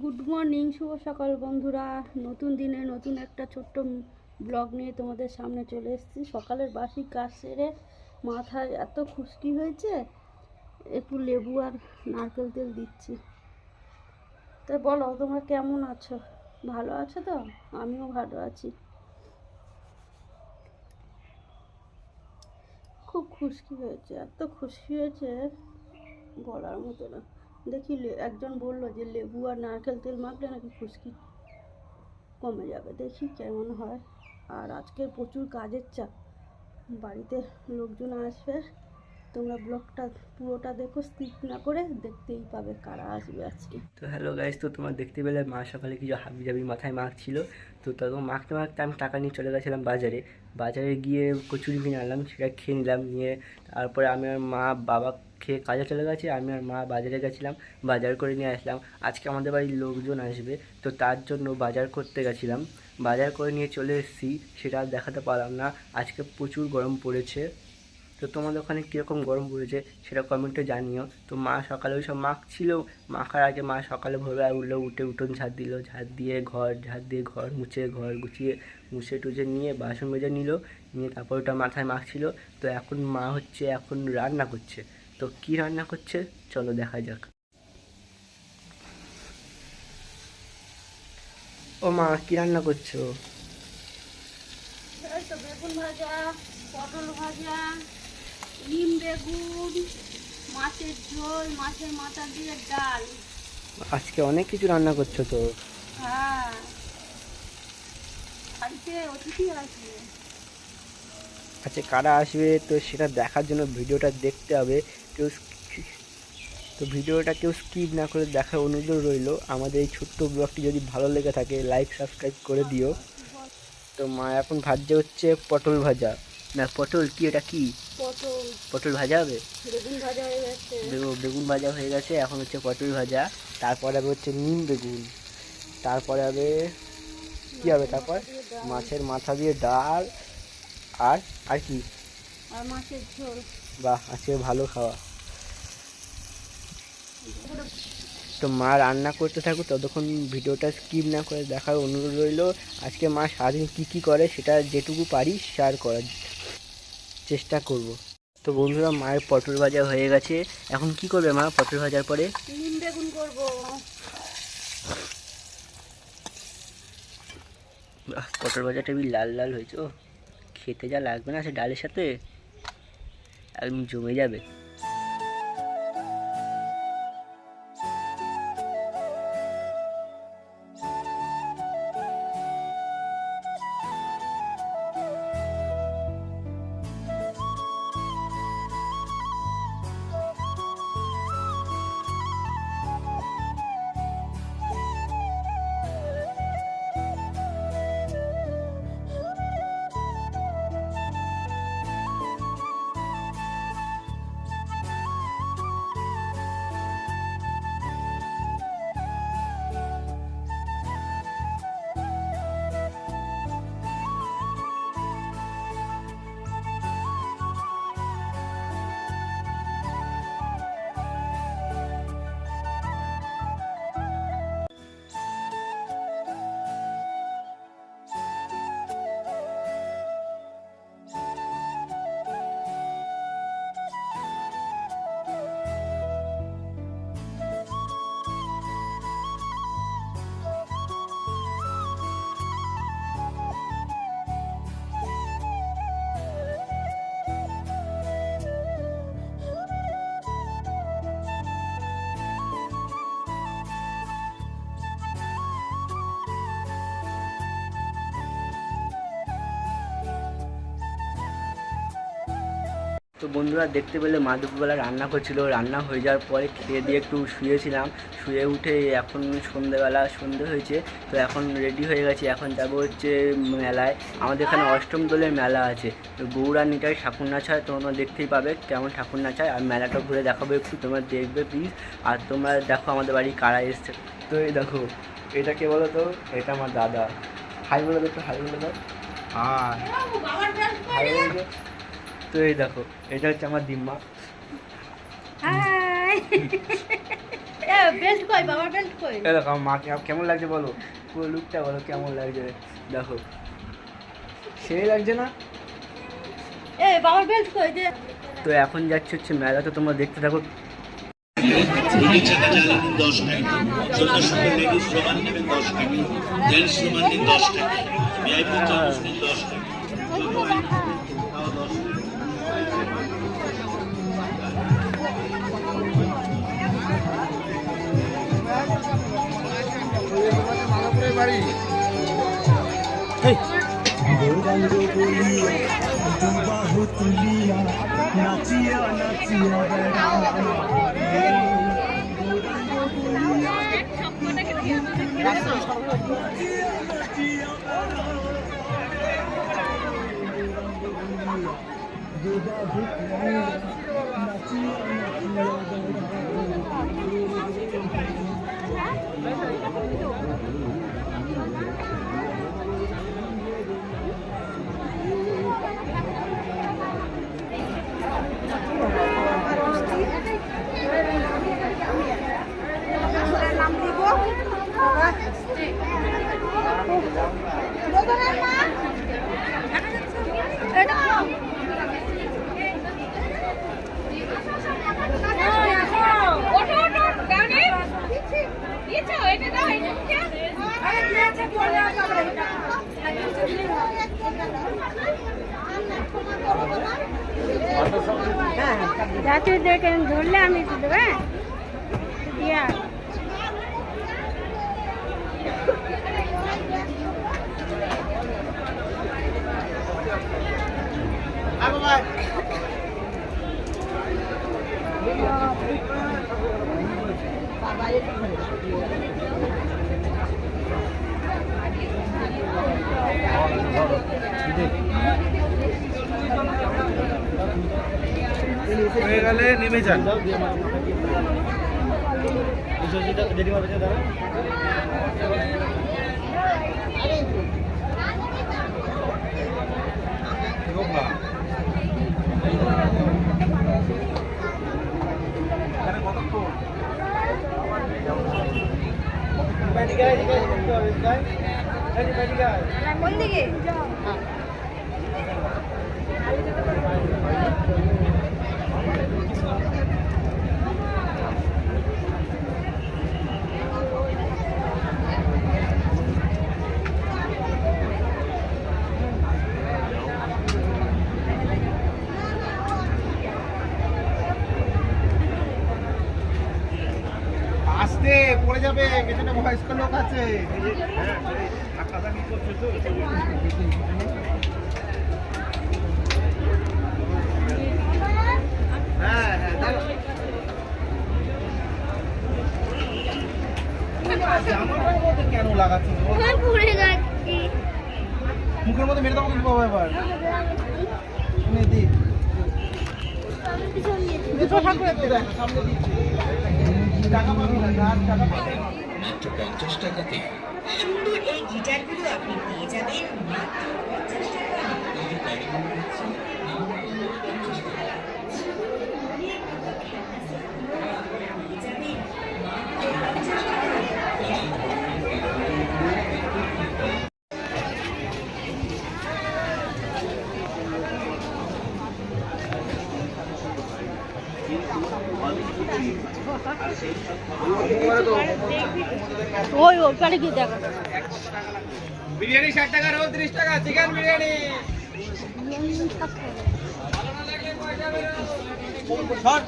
Good morning শুভ সকাল বন্ধুরা। নতুন দিনে নতুন একটা ছোট্ট ব্লগ নিয়ে তোমাদের সামনে চলে এসেছি। সকালের বাসি কাজ সেরে মাথায় এত খুশকি হয়েছে, একটু লেবু আর নারকেল তেল দিচ্ছি। তা বলো, তোমরা কেমন আছো? ভালো আছো তো? আমিও ভালো আছি। খুব খুশকি হয়েছে, এত খুশকি হয়েছে বলার মতো না। দেখি একজন বলল যে লেবু আর নারকেল তেল মাখলে নাকি খুশকি কমে যাবে। দেখি কেমন হয়। আর আজকে প্রচুর কাজের চাপ। বাড়িতে লোকজন আসবে। তোমরা ব্লগটা পুরোটা দেখো স্কিপ না করে দেখতেই পাবে কারা আসবে আজকে। তো হ্যালো গাইস তো তোমার দেখতে পেলে মা সকালে কিছু হাবি জাবি মাথায় মাখছিল। তো তখন মাখতে মাখতে আমি টাকা নিয়ে চলে গেছিলাম বাজারে। বাজারে গিয়ে কচুরি কিনে আনলাম, সেটা খেয়ে নিলাম, নিয়ে তারপরে আমি আর মা বাবা খেয়ে কাজে চলে গেছে, আমি আর মা বাজারে গেছিলাম, বাজার করে নিয়ে আসলাম। আজকে আমাদের বাড়ির লোকজন আসবে, তো তার জন্য বাজার করতে গেছিলাম। বাজার করে নিয়ে চলে এসেছি, সেটা আর দেখাতে পারলাম না। আজকে প্রচুর গরম পড়েছে। তো তোমাদের ওখানে কীরকম গরম পড়েছে, সেটা কমেন্টে জানিও। তো মা সকালে ওই সব মাখছিল, মাখার আগে মা সকালে ভোরবেলা উঠল, উঠে উঠোন ঝাড় দিল, ঝাড় দিয়ে ঘর, ঝাড় দিয়ে ঘর মুছে, ঘর গুছিয়ে, মুছে টুছে নিয়ে বাসন মেজে নিল, নিয়ে তারপর ওটা মাথায় মাখছিল। তো এখন মা হচ্ছে, এখন রান্না করছে। তো কি রান্না করছে? চলো দেখা যাক। ও মা কি রান্না করছ? বেগুন ভাজা পটল ভাজা নিম বেগুন মাছের ঝোল মাছের মাথা দিয়ে ডাল। আজকে অনেক কিছু রান্না করছ তো। হ্যাঁ। বাড়িতে অতিথি আছে আচ্ছা কারা আসবে? তো সেটা দেখার জন্য ভিডিওটা দেখতে হবে। কেউ তো ভিডিওটা কেউ স্কিপ না করে দেখার অনুরোধ রইল। আমাদের এই ছোট্ট ব্লগটি যদি ভালো লেগে থাকে লাইক সাবস্ক্রাইব করে দিও। তো মা এখন ভাজছে হচ্ছে পটল ভাজা। না পটল কি? এটা কি? পটল। ভাজা হবে? ভাজা বেগুন ভাজা হয়ে গেছে এখন হচ্ছে পটল ভাজা। তারপরে হবে হচ্ছে নিম বেগুন। তারপরে হবে কি হবে তারপর? মাছের মাথা দিয়ে ডাল। আর আর কি? আর মাছের ঝোল। বাহ আজকে ভালো খাওয়া। তো মা রান্না করতে থাকুক ততক্ষণ ভিডিওটা স্কিপ না করে দেখার অনুরোধ রইল। আজকে মা সারাদিন কী কী করে সেটা যেটুকু পারি শেয়ার করার চেষ্টা করব। তো বন্ধুরা মায়ের পটল ভাজা হয়ে গেছে। এখন কি করবে মা পটল ভাজার পরে? নিম বেগুন করব। বাহ, পটল ভাজাটা লাল লাল হয়েছে ও। খেতে যা লাগবে না সে ডালের সাথে একদম জমে যাবে। তো বন্ধুরা দেখতে পেলে মা দুপুরবেলা রান্না করছিল। রান্না হয়ে যাওয়ার পরে খেয়ে দিয়ে একটু শুয়েছিলাম। শুয়ে উঠে এখন সন্ধেবেলা সন্ধে হয়েছে তো এখন রেডি হয়ে গেছে। এখন যাব হচ্ছে মেলায়। আমাদের এখানে অষ্টম দোলের মেলা আছে। তো গৌরা নিটাই ঠাকুর নাচ হয় তোমরা দেখতেই পাবে কেমন ঠাকুর নাচ হয় আর মেলাটা ঘুরে দেখাবো একটু তোমরা দেখবে প্লিজ আর তোমরা দেখো আমাদের বাড়ি কারা এসছে। তো এই দেখো এটা কে বলো তো এটা আমার দাদা। হাই বলে দেখো হাই বলে দাও। আর হাই বলে দাও। তো এই দেখো এটা হচ্ছে আমার দিম্মা। হাই। এ বেল্ট কই বাবার বেল্ট কই? এ দেখো মা কেমন লাগছে বলো? পুরো লুকটা বলো কেমন লাগছে? দেখো। সেই লাগছে না? এ বাবার বেল্ট কই? দে। তো এখন যাচ্ছে হচ্ছে মেলা তো তোমরা দেখতে থাকো। টাকা। তুলিয়া নাচিয়া নাচিয়া Okay. জাতীয়দেরকে ধরলে আমি তো দেবে? দিয়া হয়ে গেলে নেমে যান। কোন দিকে আসতে পড়ে যাবে পেছনে বয়স্ক লোক আছে। হ্যাঁ হ্যাঁ কেন লাগাচ্ছিস মুখের মধ্যে মেরে দেবো কিন্তু বাবা এবার। নে দি। সামনে দিচ্ছি। টাকা পাবি না টাকা পাবি মাত্র পঞ্চাশ টাকাতে সুন্দর এই গিটারগুলো আপনি পেয়ে যাবেন মাত্র পঞ্চাশ টাকা। ওই ওই পারে গিয়ে দেখা। বিরিয়ানি ষাট টাকা রোল ত্রিশ টাকা চিকেন বিরিয়ানি। শর্ট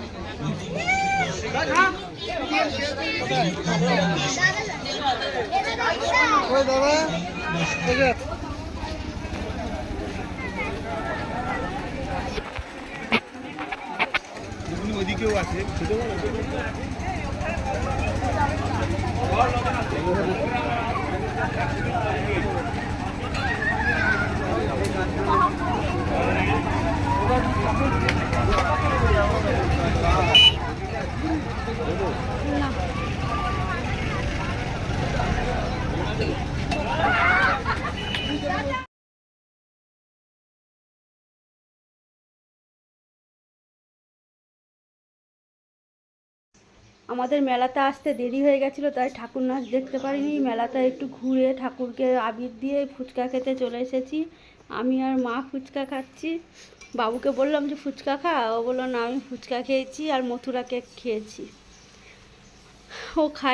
ওই দাদা ঠিক আছে Thank you. আমাদের মেলাতে আসতে দেরি হয়ে গেছিল, তাই ঠাকুর নাচ দেখতে পারিনি। মেলাতে একটু ঘুরে ঠাকুরকে আবির দিয়ে ফুচকা খেতে চলে এসেছি। আমি আর মা ফুচকা খাচ্ছি। বাবুকে বললাম যে, ফুচকা খা। ও বলল, না, আমি ফুচকা খেয়েছি আর মথুরা কেক খেয়েছি। ও খাই